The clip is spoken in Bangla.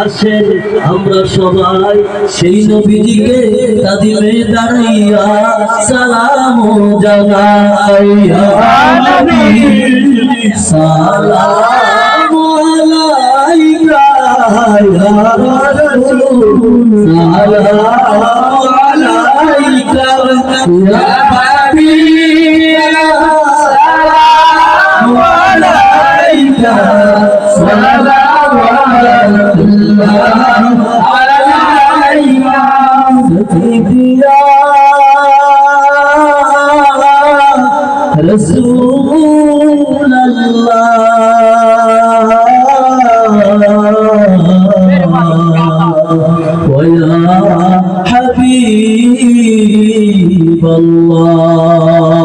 আসেন আমরা সবাই সেই নবীজিকে কাদিমে দাঁড়াইয়া সালাম জানাইয়া। ইয়া সালাম আলাইকা يا حبيبي سلام عليك سلام عليك سيدي يا رسول الله. ويا حبيبي الله